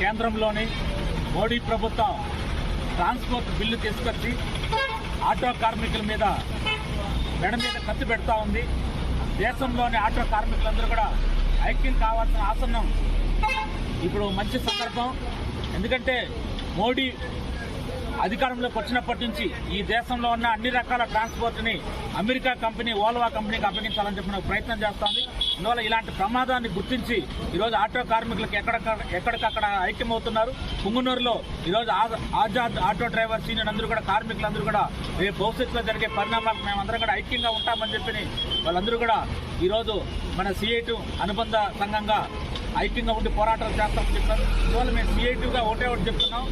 కేంద్రంలోని మోడీ ప్రభుత్వం transport bill తీసుకొచ్చి ఆటో కార్మికుల మీద మెడ మీద ఖర్చు పెడతా ఉంది. దేశంలోని ఆటో కార్మికులందరూ కూడా ఐక్యం కావాల్సిన ఆసన్నం ఇప్పుడు మంచి సందర్భం. ఎందుకంటే మోడీ అధికారంలోకి వచ్చినప్పటి నుంచి ఈ దేశంలో ఉన్న అన్ని రకాల ట్రాన్స్పోర్ట్ని అమెరికా కంపెనీ ఓల్వా కంపెనీకి అప్పగించాలని చెప్పిన ప్రయత్నం చేస్తోంది. అందువల్ల ఇలాంటి ప్రమాదాన్ని గుర్తించి ఈరోజు ఆటో కార్మికులకు ఎక్కడ ఎక్కడికక్కడ ఐక్యమవుతున్నారు. పుంగునూరులో ఈరోజు ఆజాద్ ఆటో డ్రైవర్స్ యూనియన్ అందరూ కూడా కార్మికులందరూ కూడా రేపు భవిష్యత్తులో జరిగే పరిణామాలకు మేమందరం కూడా ఐక్యంగా ఉంటామని చెప్పి వాళ్ళందరూ కూడా ఈరోజు మన సిఐటు అనుబంధ సంఘంగా ఐక్యంగా ఉండి పోరాటాలు చేస్తామని చెప్పారు ఇవాళ మేము సిఐటిగా ఒకటే ఒకటి చెప్తున్నాం.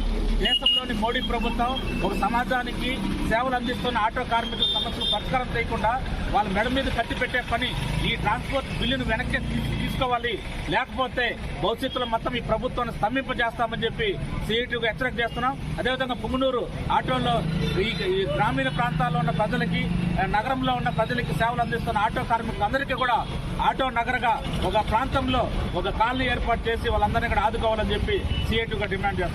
దేశంలోని మోడీ ప్రభుత్వం ఒక సమాజానికి సేవలు అందిస్తున్న ఆటో కార్మికుల సమస్యలు పరిష్కారం చేయకుండా వాళ్ళ మెడ మీద కట్టి పెట్టే పని ఈ ట్రాన్స్పోర్ట్ బిల్లును వెనక్కి తీసుకోవాలి. లేకపోతే భవిష్యత్తులో మొత్తం ఈ ప్రభుత్వాన్ని స్తంభింపజేస్తామని చెప్పి సిఐటిగా హెచ్చరిక చేస్తున్నాం. అదేవిధంగా పుంగనూరు ఆటోలో ఈ ఈ గ్రామీణ ప్రాంతాల్లో ఉన్న ప్రజలకి నగరంలో ఉన్న ప్రజలకి సేవలు అందిస్తున్న ఆటో కార్మికులందరికీ కూడా ఆటో నగరగా ఒక ప్రాంతంలో ఒక కాలనీ ఏర్పాటు చేసి వాళ్ళందరినీ ఇక్కడ ఆదుకోవాలని చెప్పి సిఐటిగా డిమాండ్ చేస్తారు